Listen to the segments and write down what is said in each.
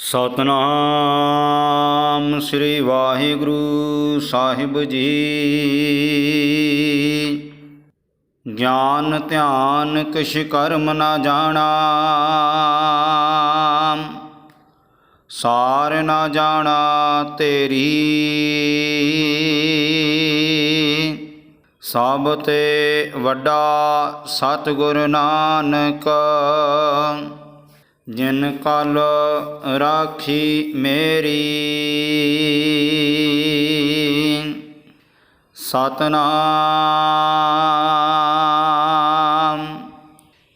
ਸਤਨਾਮ ਸ੍ਰੀ ਵਾਹਿਗੁਰੂ ਸਾਹਿਬ ਜੀ। ਗਿਆਨ, ਧਿਆਨ, ਕਿਛ ਕਰਮ ਨਾ ਜਾਣਾ। ਸਾਰ ਨਾ ਜਾਣਾ ਤੇਰੀ। ਸਭ ਤੇ ਵੱਡਾ ਸਤਿਗੁਰ ਨਾਨਕ। ਜਿਨ ਕਲ ਰਾਖੀ ਮੇਰੀ। ਸਤਨਾਮ।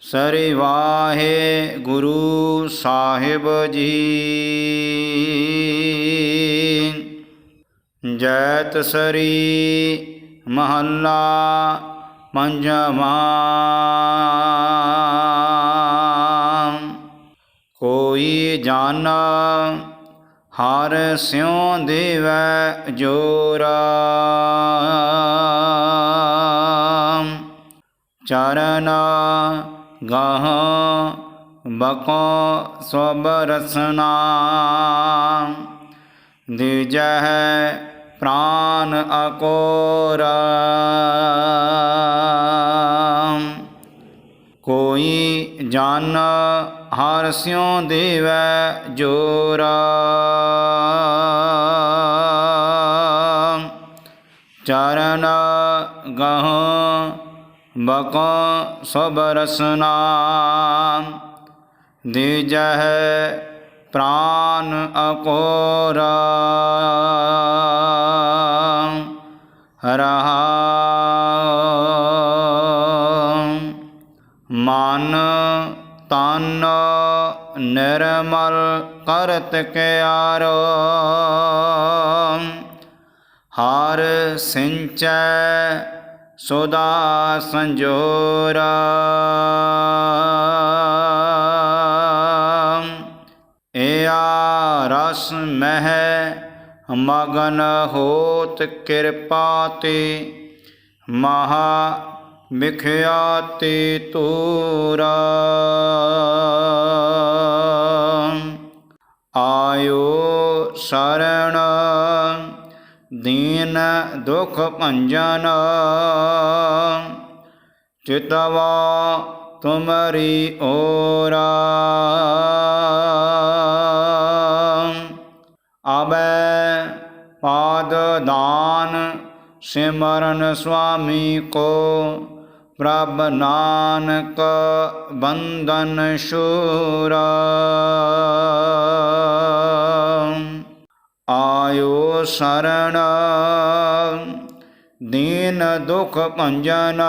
ਸ੍ਰੀ ਵਾਹੇ ਗੁਰੂ ਸਾਹਿਬ ਜੀ। ਜੈਤ ਸਰੀ ਮਹੱਲਾ ਪੰਜਵਾਂ। ਕੋਈ ਜਾਣਾ ਹਰ ਸਿਉ ਦੇਵੈ ਜੋਰਾ। ਚਰਨਾ ਗਹ ਬਕੋ ਸਭ ਰਸਨਾ। ਦਿਜਹਿ ਪ੍ਰਾਨ ਅਕੋਰਾ। ਕੋਈ ਜਨ ਹਰ ਸਿਉ ਦੇਵੈ ਜੋਰਾ। ਚਰਨ ਗਹ ਬਕੋ ਸਭ ਰਸਨਾ। ਦਿਜਹਿ ਪ੍ਰਾਨ ਅਕੋਰ। ਰਹਾ ਮਨ ਤਨ ਨਿਰਮਲ ਕਰਤ ਕਿਆਰੋ। ਹਰ ਸਿੰਚੈ ਸੋਦਾ ਸੰਜੋਰਾ। ਏਆ ਰਸ ਮਹਿ ਮਗਨ ਹੋਤ ਕਿਰਪਾ ਤੇ ਮਹਾ ਵਿਖਿਆਤੀ ਤੋਰਾ। ਆਇਓ ਸਰਣ, ਦੀਨ ਦੁਖ ਭੰਜਨ। ਚਿਤਵਾ ਤੁਮਰੀ ਓਰਾ। ਅਬੈ ਪਾਦ ਦਾਨ ਸਿਮਰਨ ਸੁਆਮੀ ਕੋ। ਪ੍ਰਭ ਨਾਨਕ ਬੰਦਨ ਸ਼ੂਰਾ ਆਇਓ ਸਰਣ, ਦੀਨ ਦੁਖ ਭੰਜਨ,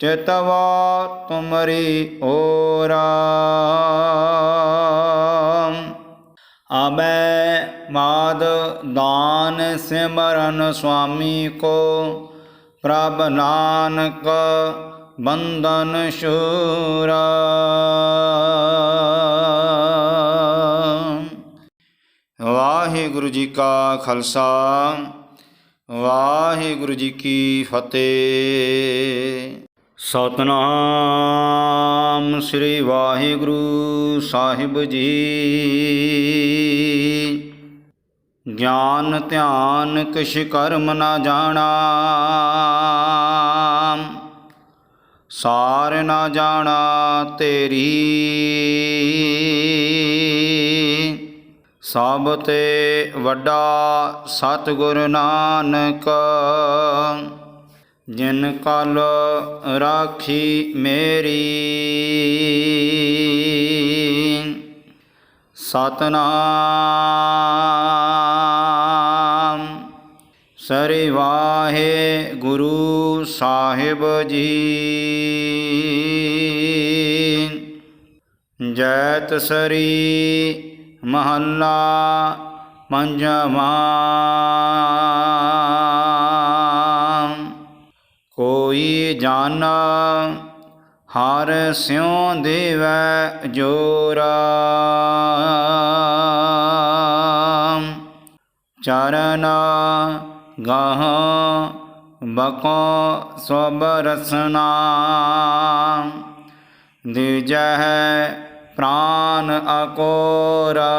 ਚਿਤਵਾ ਤੁਮਰੀ ਓਰਾ। ਅਬੈ ਮਾਦ ਦਾਨ ਸਿਮਰਨ ਸੁਆਮੀ ਕੋ ਪ੍ਰਭ ਨਾਨਕ ਬੰਦਨ ਸ਼ੂਰਾ ਵਾਹਿਗੁਰੂ ਜੀ ਕਾ ਖਾਲਸਾ, ਵਾਹਿਗੁਰੂ ਜੀ ਕੀ ਫਤਿਹ। ਸਤਨਾਮ ਸ੍ਰੀ ਵਾਹਿਗੁਰੂ ਸਾਹਿਬ ਜੀ। ਗਿਆਨ ਧਿਆਨ ਕਿਛ ਕਰਮ ਨਾ ਜਾਣਾ। ਸਾਰ ਨਾ ਜਾਣਾ ਤੇਰੀ। ਸਭ ਤੇ ਵੱਡਾ ਸਤਿਗੁਰ ਨਾਨਕ ਜਿਨ ਕਲ ਰਾਖੀ ਮੇਰੀ। ਸਤਨਾਮ। ਸ੍ਰੀ ਵਾਹੇ ਗੁਰੂ ਸਾਹਿਬ ਜੀ। ਜੈਤ ਸਰੀ ਮਹੱਲਾ ਪੰਜਵਾਂ। ਕੋਈ ਜਨ ਹਰ ਸਿਉ ਦੇਵੈ ਜੋਰਾ। ਚਰਨਾ ਗਹ ਬਕੋ ਸਭ ਰਸਨਾ। ਦਿਜਹਿ ਪ੍ਰਾਨ ਅਕੋਰਾ।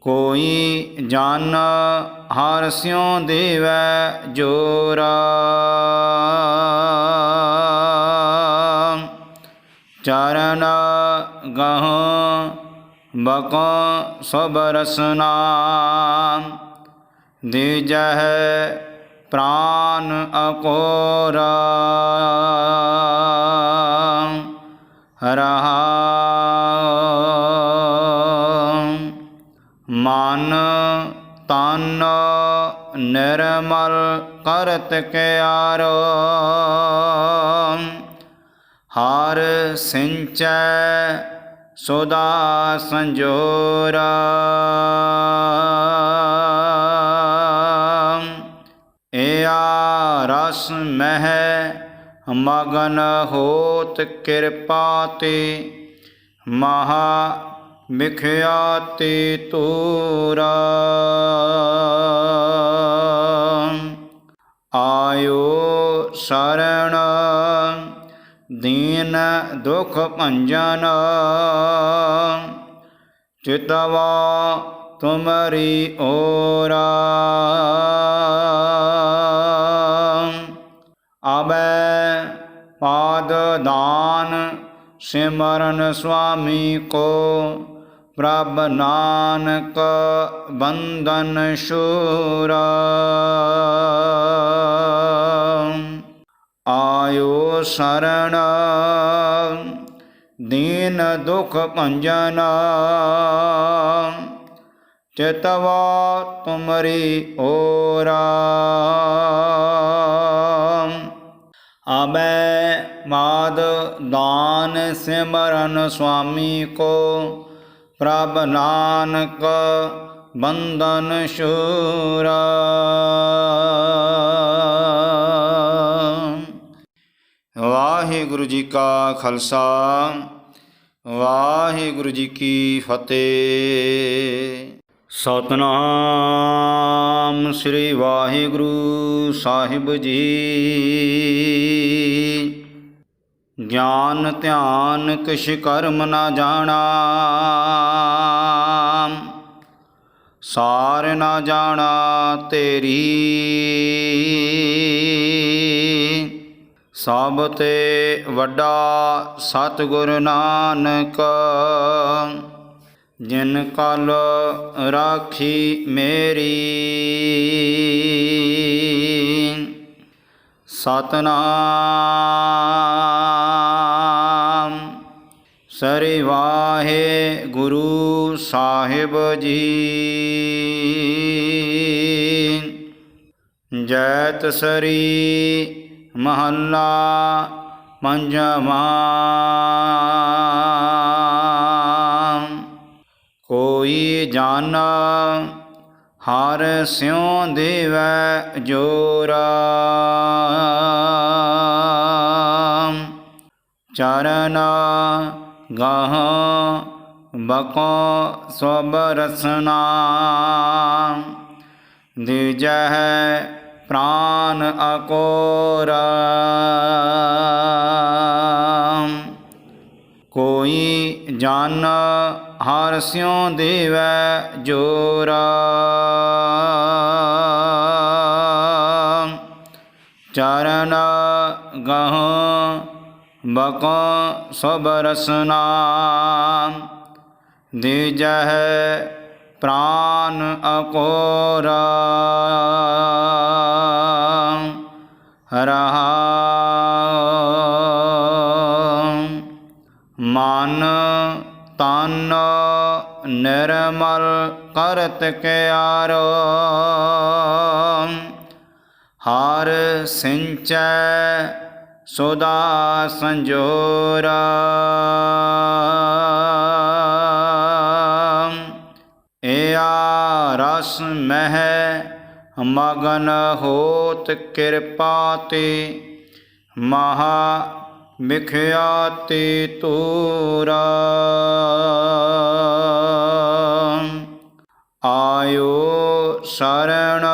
ਕੋਈ ਜਨ ਹਰ ਸਿਉ ਦੇਵੈ ਜੋਰਾ। ਚਰਨ ਗਹ ਬਕ ਸਭ ਰਸਨਾ। ਦੀਜਹ ਪ੍ਰਾਨ ਅਕੋਰਾ। ਰਹਾ ਮਨ ਤਨ ਨਿਰਮਲ ਕਰਤ ਕਿਆਰੋ। ਹਰ ਸਿੰਚੈ ਸੋਦਾ ਸੰਜੋਰਾ। ਇਆ ਰਸ ਮਹਿ ਮਗਨ ਹੋਤ ਕਿਰਪਾ ਤੇ ਮਹਾ ਮਿਖਿਆਤੀ ਤੋਰਾ। ਆਇਓ ਸਰਣ ਦੀਨ ਦੁਖ ਭੰਜਨ, ਚਿਤਵਾ ਤੁਮਰੀ ਓਰਾ। ਅਬੈ ਪਾਦ ਦਾਨ ਸਿਮਰਨ ਸੁਆਮੀ ਕੋ, ਪ੍ਰਭ ਨਾਨਕ ਬੰਧਨ ਸ਼ੂਰਾ। ਆਇਓ ਸਰਣ ਦੀਨ ਦੁਖ ਭੰਜਨ। ਚਿਤਵਾ ਤੁਮਰੀ ਓਰਾ। ਅਬੈ ਮਾਦ ਦਾਨ ਸਿਮਰਨ ਸੁਆਮੀ ਕੋ। ਪ੍ਰਭ ਨਾਨਕ ਬੰਧਨ ਸ਼ੂਰਾ। ਵਾਹਿਗੁਰੂ ਜੀ ਕਾ ਖਾਲਸਾ, ਵਾਹਿਗੁਰੂ ਜੀ ਕੀ ਫਤਿਹ। ਸਤਨਾਮ ਸ੍ਰੀ ਵਾਹਿਗੁਰੂ ਸਾਹਿਬ ਜੀ। ਗਿਆਨ, ਧਿਆਨ, ਕਿਛ ਕਰਮ ਨਾ ਜਾਣਾ। ਸਾਰ ਨਾ ਜਾਣਾ ਤੇਰੀ। ਸਭ ਤੇ ਵੱਡਾ ਸਤਿਗੁਰ ਨਾਨਕ, ਜਿਨ ਕਲ ਰਾਖੀ ਮੇਰੀ। ਸਤਨਾਮ ਸ੍ਰੀ ਵਾਹੇ ਗੁਰੂ ਸਾਹਿਬ ਜੀ। ਜੈਤ ਸਰੀ ਮਹੱਲਾ ਪੰਜਵਾਂ। ਕੋਈ ਜਾਣਾ ਹਰ ਸਿਉ ਦੇਵੈ ਜੋਰਾ। ਚਰਨ ਗਹ ਬਕੋ ਸਭ ਰਸਨਾ। ਦਿਜਹ ਪ੍ਰਾਨ ਅਕੋਰ। ਕੋਈ ਜਨ ਹਰ ਸਿਉ ਦੇਵੈ ਜੋਰਾ। ਚਰਨ ਗਹ ਬਕੋ ਸਭ ਰਸਨਾ। ਦਿਜਹ ਪ੍ਰਾਨ ਅਕੋਰਾ। ਰਹਾ ਮਨ ਤਨ ਨਿਰਮਲ ਕਰਤ ਕਿਆਰੋ। ਹਰ ਸਿੰਚੈ ਸੁਦਾ ਸੰਜੋਰਾ। ਰਸ ਮਹਿ ਮਗਨ ਹੋਤ ਕਿਰਪਾ ਤੇ, ਮਹਾ ਮਿਖਿਆਤੀ ਤੂਰਾ। ਆਇਓ ਸਰਣ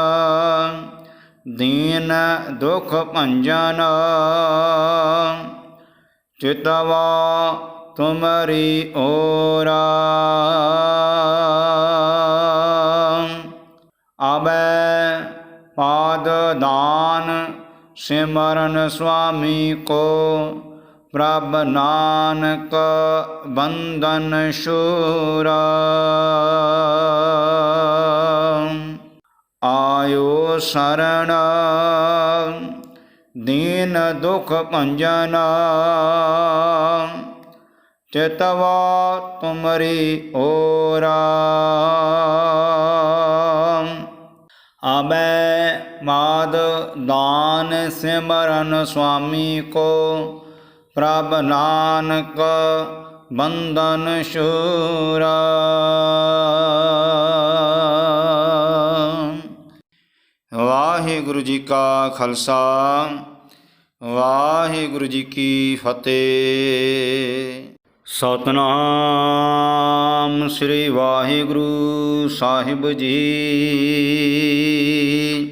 ਦੀਨ ਦੁਖ ਭੰਜਨ, ਚਿਤਵਾ ਤੁਮਰੀ ਓਰਾ। ਦਾਨ ਸਿਮਰਨ ਸੁਆਮੀ ਕੋ, ਪ੍ਰਭ ਨਾਨਕ ਬੰਧਨ ਸ਼ੂਰਾ ਆਇਓ ਸਰਣ, ਦੀਨ ਦੁਖ ਭੰਜਨ, ਚਿਤਵਾ ਤੁਮਰੀ ਓਰਾ। ਆਬੈ ਮਾਦ ਦਾਨ ਸਿਮਰਨ ਸੁਆਮੀ ਕੋ, ਪ੍ਰਭ ਨਾਨਕ ਬੰਧਨ ਸ਼ੂਰਾ ਵਾਹਿਗੁਰੂ ਜੀ ਕਾ ਖਾਲਸਾ, ਵਾਹਿਗੁਰੂ ਜੀ ਕੀ ਫਤਿਹ। ਸਤਨਾਮ ਸ੍ਰੀ ਵਾਹਿਗੁਰੂ ਸਾਹਿਬ ਜੀ।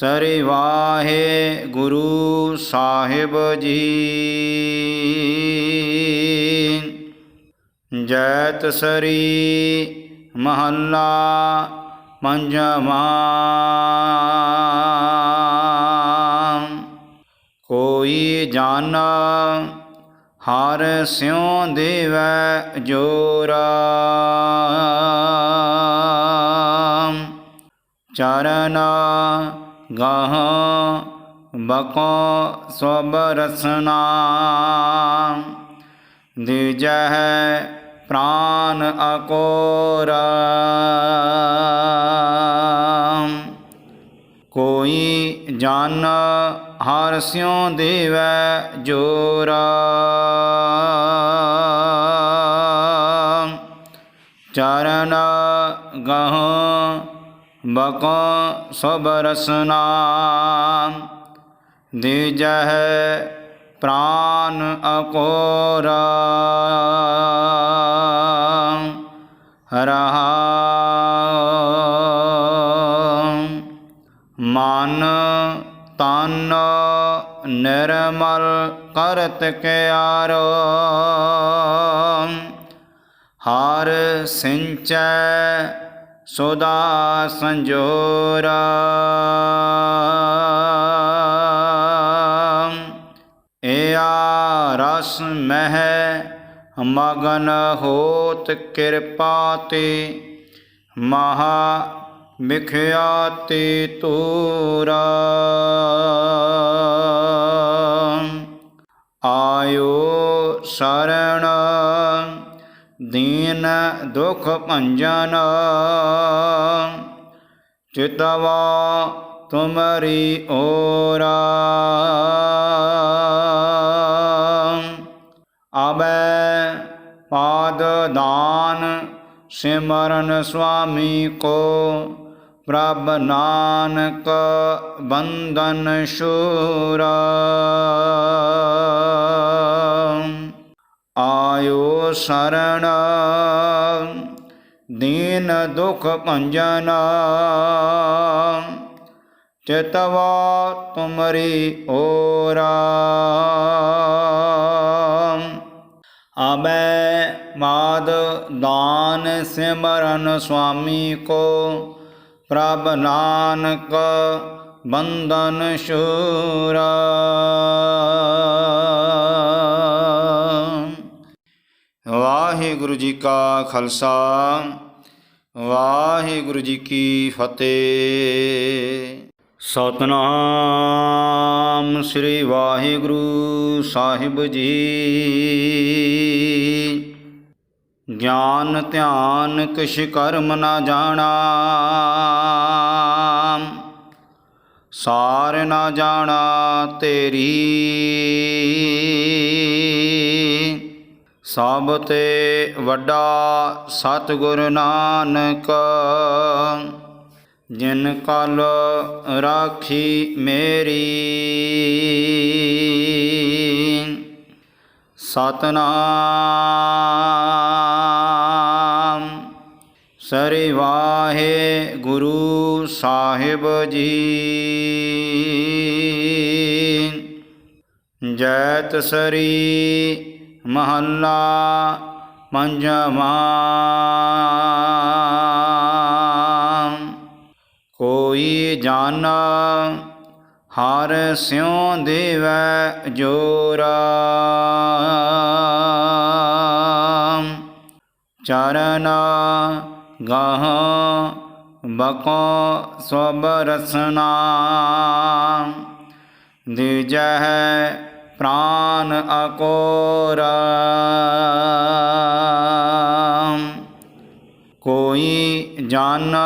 ਸ੍ਰੀ ਵਾਹੇ ਗੁਰੂ ਸਾਹਿਬ ਜੀ। ਜੈਤ ਸਰੀ ਮਹੱਲਾ ਪੰਜਵਾਂ। ਕੋਈ ਜਾਣ ਹਰ ਸਿਉ ਦੇਵੈ ਜੋਰਾ। ਚਰਨ ਗਹ ਬਕੋ ਸਭ ਰਸਨਾ। ਦਿਜਹਿ ਪ੍ਰਾਨ ਅਕੋਰਾ। ਕੋਈ ਜਨ ਹਰ ਸਿਉ ਦੇਵੈ ਜੋਰਾ। ਚਰਨ ਗਹ ਬਕੋ ਸਭ ਰਸਨਾ। ਦਿਜਹਿ ਪ੍ਰਾਨ ਅਕੋਰਾ। ਰਹਾ ਮਨ ਤਨ ਨਿਰਮਲ ਕਰਤ ਕਿਆਰੋ। ਹਰ ਸਿੰਚੈ ਸੋਦਾ ਸੰਜੋਰਾ। ਏਆ ਰਸ ਮਹਿ ਮਗਨ ਹੋਤ ਕਿਰਪਾ ਤੇ ਮਹਾ ਮਿਖਿਆਤੀ ਤੋਰਾ। ਆਇਓ ਸਰਣ ਦੀਨ ਦੁਖ ਭੰਜਨ, ਚਿਤਵਾ ਤੁਮਰੀ ਓਰਾ। ਆਬੈ ਪਾਦ ਦਾਨ ਸਿਮਰਨ ਸੁਆਮੀ ਕੋ, ਪ੍ਰਭ ਨਾਨਕ ਬੰਧਨ ਸ਼ੂਰਾ। ਆਇਓ ਸਰਣ। ਦੀਨ ਦੁਖ ਭੰਜਨ। ਚਿਤਵਾ ਤੁਮਰੀ ਓਰਾ। ਆਬੈ ਮਾਦ ਦਾਨ ਸਿਮਰਨ ਸੁਆਮੀ ਕੋ। ਪ੍ਰਭ ਨਾਨਕ ਬੰਧਨ ਸ਼ੂਰਾ। ਵਾਹਿਗੁਰੂ ਜੀ ਕਾ ਖਾਲਸਾ, ਵਾਹਿਗੁਰੂ ਜੀ ਕੀ ਫਤਿਹ। ਸਤਨਾਮ ਸ੍ਰੀ ਵਾਹਿਗੁਰੂ ਸਾਹਿਬ ਜੀ। ਗਿਆਨ, ਧਿਆਨ, ਕਿਛ ਕਰਮ ਨਾ ਜਾਣਾ। ਸਾਰ ਨਾ ਜਾਣਾ ਤੇਰੀ। ਸਭ ਤੇ ਵੱਡਾ ਸਤਿਗੁਰ ਨਾਨਕ, ਜਿਨ ਕਲ ਰਾਖੀ ਮੇਰੀ। ਸਤਨਾਮ ਸ੍ਰੀ ਵਾਹੇ ਗੁਰੂ ਸਾਹਿਬ ਜੀ। ਜੈਤ ਸਰੀ ਮਹੱਲਾ ਪੰਜਵਾਂ। ਕੋਈ ਜਾਣਾ ਹਰ ਸਿਉ ਦੇਵੈ ਜੋਰਾ। ਚਰਨ ਗਹ ਬਕੋ ਸਭ ਰਸਨਾ। ਦਿਜਹਿ ਪ੍ਰਾਨ ਅਕੋਰ। ਕੋਈ ਜਨ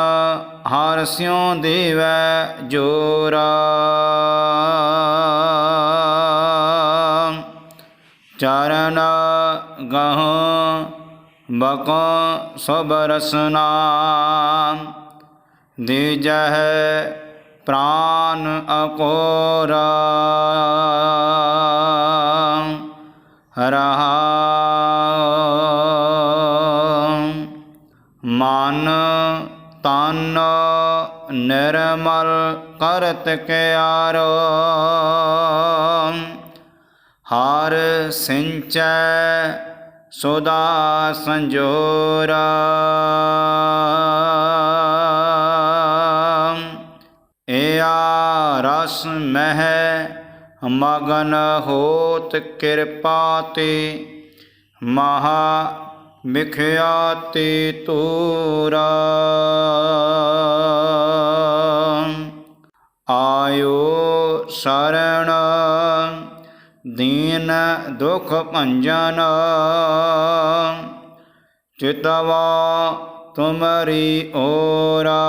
ਹਰ ਸਿਉ ਦੇਵੈ ਜੋਰਾ। ਚਰਨ ਗਹ ਬਕੋ ਸਭ ਰਸਨਾ। ਦਿਜਹਿ ਪ੍ਰਾਨ ਅਕੋਰਾ। ਰਹਾ ਮਨ ਤਨ ਨਿਰਮਲ ਕਰਤ ਕਿਆਰੋ। ਹਰ ਸਿੰਚੈ ਸੁਦਾ ਸੰਜੋਰਾ। ਰਸ ਮਹਿ ਮਗਨ ਹੋਤ ਕਿਰਪਾ ਤੇ, ਮਹਾ ਮਿਖਿਆਤੀ ਤੂਰਾ। ਆਇਓ ਸਰਣ ਦੀਨ ਦੁਖ ਭੰਜਨ, ਚਿਤਵਾ ਤੁਮਰੀ ਓਰਾ।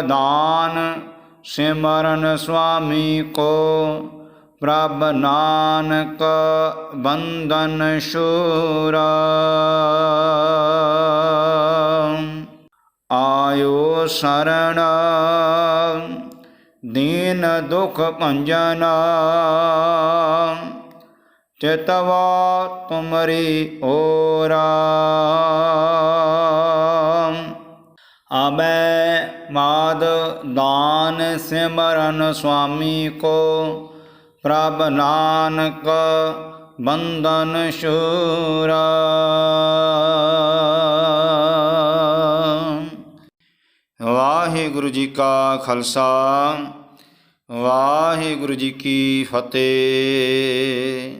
ਦਾਨ ਸਿਮਰਨ ਸੁਆਮੀ ਕੋ, ਪ੍ਰਭ ਨਾਨਕ ਬੰਧਨ ਸ਼ੂਰਾ ਆਇਓ ਸਰਣ, ਦੀਨ ਦੁਖ ਭੰਜਨ, ਚਿਤਵਾ ਤੁਮਰੀ ਓਰਾ। ਅਬੈ ਮਾਦ ਦਾਨ ਸਿਮਰਨ ਸੁਆਮੀ ਕੋ, ਪ੍ਰਭ ਨਾਨਕ ਬੰਧਨ ਸ਼ੂਰਾ ਵਾਹਿਗੁਰੂ ਜੀ ਕਾ ਖਾਲਸਾ, ਵਾਹਿਗੁਰੂ ਜੀ ਕੀ ਫਤਿਹ।